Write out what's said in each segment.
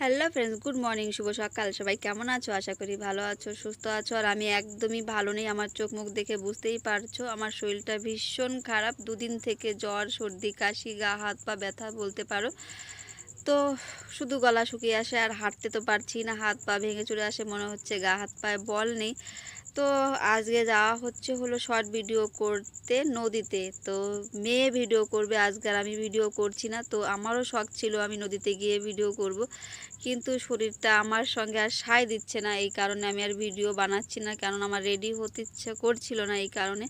Hello friends good morning শুভ সকাল। সবাই কেমন আছো? আশা করি ভালো আছো, সুস্থ আছো। আর আমি একদমই ভালো নেই, আমার চোখ মুখ দেখে বুঝতেই পারছ। আমার শরীরটা ভীষণ খারাপ। দুদিন থেকে জ্বর, সর্দি, কাশি, গা, হাত, পা ব্যথা বলতে পারো। তো শুধু গলা শুকিয়ে আসে আর হাঁটতে তো পারছি না, হাত পা ভেঙে চুরে আসে, মনে হচ্ছে গা, হাত পায়ে বল নেই। তো আজকে যাওয়া হচ্ছে হলো শর্ট ভিডিও করতে নদীতে। তো মেয়ে ভিডিও করবে আজকে আর আমি ভিডিও করছি না, তো আমারও শখ ছিল আমি নদীতে গিয়ে ভিডিও করব। কিন্তু শরীরটা আমার সঙ্গে আর সায় দিচ্ছে না, এই কারণে আমি আর ভিডিও বানাচ্ছি না কারণ আমার রেডি হতে ইচ্ছে করছিল না এই কারণে।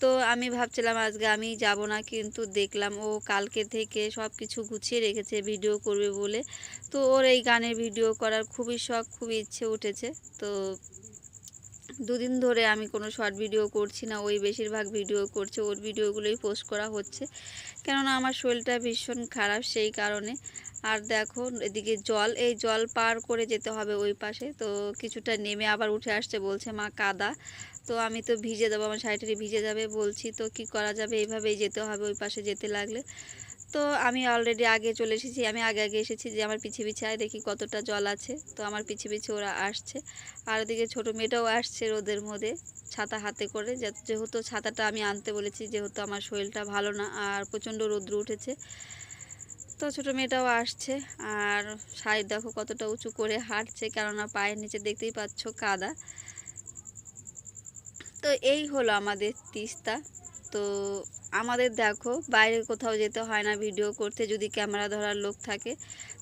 তো আমি ভাবছিলাম আজকে আমি যাব না, কিন্তু দেখলাম ও কালকে থেকে সব কিছু গুছিয়ে রেখেছে ভিডিও করবে বলে। তো ওর এই গানের ভিডিও করার খুবই শখ, খুবই ইচ্ছে উঠেছে। তো দুদিন ধরে আমি কোনো শর্ট ভিডিও করছি না, ওই বেশিরভাগ ভিডিও করছে, ওর ভিডিওগুলোই পোস্ট করা হচ্ছে। কেননা আমার শরীরটা ভীষণ খারাপ সেই কারণে। আর দেখো এদিকে জল, এই জল পার করে যেতে হবে ওই পাশে। তো কিছুটা নেমে আবার উঠে আসছে বলছে মা কাদা। তো আমি তো ভিজে দেবো, আমার শাড়িটারি ভিজে যাবে বলছি। তো কি করা যাবে? এইভাবেই যেতে হবে ওই পাশে যেতে লাগলে। তো আমি অলরেডি আগে চলে এসেছি, আমি আগে আগে এসেছি যে আমার পিছিয়ে পিছিয়ে দেখি কতটা জল আছে। তো আমার পিছিয়ে পিছিয়ে ওরা আসছে। আর ওদিকে ছোটো মেয়েটাও আসছে রোদের মধ্যে ছাতা হাতে করে। যেহেতু ছাতাটা আমি আনতে বলেছি, যেহেতু আমার শরীরটা ভালো না, আর প্রচণ্ড রৌদ্র উঠেছে। তো ছোটো মেয়েটাও আসছে। আর শাড়ি দেখো কতটা উঁচু করে হাঁটছে, কেননা পায়ের নিচে দেখতেই পাচ্ছ কাদা। তো এই হলো আমাদের তিস্তা। তো আমাদের দেখো, বাইরে কোথাও যেতে হয় না, ভিডিও করতে যদি ক্যামেরা ধরার লোক থাকে।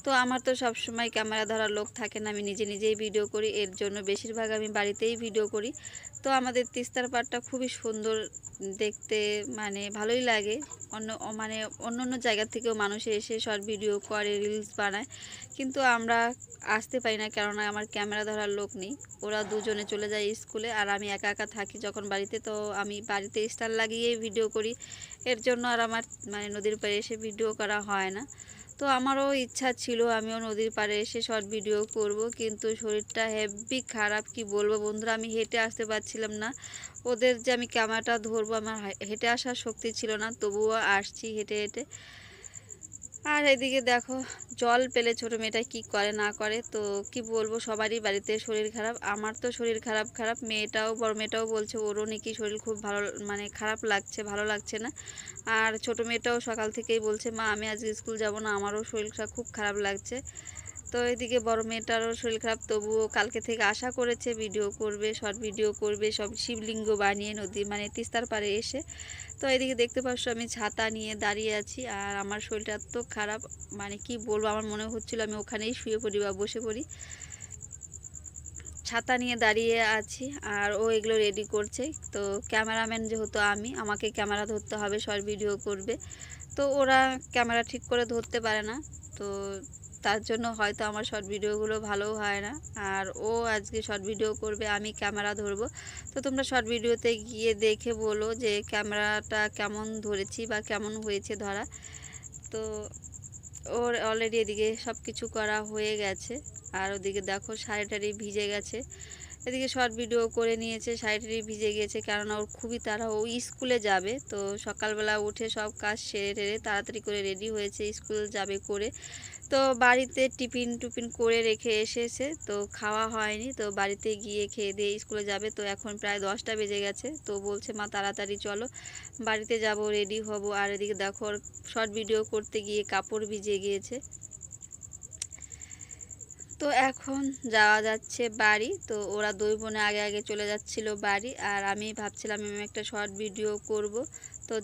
তো আমার তো সব সময় ক্যামেরা ধরার লোক থাকে না, আমি নিজে নিজেই ভিডিও করি, এর জন্য বেশিরভাগ আমি বাড়িতেই ভিডিও করি। তো আমাদের তিস্তার পাড়টা খুবই সুন্দর দেখতে মানে ভালোই লাগে। অন্য মানে অন্য অন্য জায়গা থেকেও মানুষ এসে শর্ট ভিডিও করে, রিলস বানায়। কিন্তু আমরা আসতে পারি না, কেননা আমার ক্যামেরা ধরার লোক নেই। ওরা দুজনে চলে যায় স্কুলে, আর আমি একা একা থাকি যখন বাড়িতে, তো আমি বাড়িতে স্টার লাগিয়েই ভিডিও করি। এর জন্য আর আমার মানে নদীর পাড়ে এসে ভিডিও করা হয় না। তো আমারও ইচ্ছা ছিল আমিও নদীর পাড়ে এসে শর্ট ভিডিও করব, কিন্তু শরীরটা হেভি খারাপ, কি বলব বন্ধুরা? আমি হেঁটে আসতে পারছিলাম না। ওদের যে আমি ক্যামেরাটা ধরবো, আমার হেঁটে আসার শক্তি ছিল না, তবুও আসছি হেঁটে হেঁটে। আর এদিকে দেখো, জল পেলে ছোটো মেয়েটা কি করে না করে, তো কি বলব, সবারই বাড়িতে শরীর খারাপ, আমার তো শরীর খারাপ খারাপ, মেয়েটাও, বড় মেয়েটাও বলছে, ওরও নাকি শরীর খুব ভালো মানে খারাপ লাগছে, ভালো লাগছে না। আর ছোটো মেয়েটাও সকাল থেকেই বলছে, মা, আমি আজকে স্কুল যাব না, আমারও শরীরটা খুব খারাপ লাগছে। তো এদিকে বড় মেয়েটারও শরীর খারাপ, তবুও কালকে থেকে আশা করেছে ভিডিও করবে, শর্ট ভিডিও করবে, সব শিবলিঙ্গ বানিয়ে নদী মানে তিস্তার পাড়ে এসে। তো এদিকে দেখতে পাচ্ছ আমি ছাতা নিয়ে দাঁড়িয়ে আছি আর আমার শরীরটা এত খারাপ মানে কি বলব, আমার মনে হচ্ছিল আমি ওখানেই শুয়ে পড়ি বা বসে পড়ি। ছাতা নিয়ে দাঁড়িয়ে আছি আর ও এগুলো রেডি করছে। তো ক্যামেরাম্যান যেহেতু আমি, আমাকে ক্যামেরা ধরতে হবে, শর্ট ভিডিও করবে। তো ওরা ক্যামেরা ঠিক করে ধরতে পারে না। তো তার জন্য হয়তো আমার শর্ট ভিডিওগুলো ভালো হয় না। আর ও আজকে শর্ট ভিডিও করবে, আমি ক্যামেরা ধরব। তো তোমরা শর্ট ভিডিওতে গিয়ে দেখে বলো যে ক্যামেরাটা কেমন ধরেছি বা কেমন হয়েছে ধরা। তো ওর অলরেডি এদিকে সব কিছু করা হয়ে গেছে। আর ওদিকে দেখো শাড়ি ভিজে গেছে। এদিকে শর্ট ভিডিও করে নিয়েছে শাড়িটারি ভিজে গিয়েছে, কেননা ওর খুবই তারা ও স্কুলে যাবে, তো সকালবেলা উঠে সব কাজ সেরে টেরে তাড়াতাড়ি করে রেডি হয়েছে, স্কুল যাবে করে। তো বাড়িতে টিফিন টুফিন করে রেখে এসেছে, তো খাওয়া হয়নি, তো বাড়িতে গিয়ে খেয়ে দিয়ে স্কুলে যাবে। তো এখন প্রায় দশটা বেজে গেছে, তো বলছে, মা, তাড়াতাড়ি চলো, বাড়িতে যাব, রেডি হব। আর এদিকে দেখো শর্ট ভিডিও করতে গিয়ে কাপড় ভিজে গিয়েছে। তো এখন যাওয়া যাচ্ছে বাড়ি। তো ওরা দুই বোনে আগে আগে চলে যাচ্ছিল বাড়ি। আর আমি ভাবছিলাম আমি একটা শর্ট ভিডিও করব। তো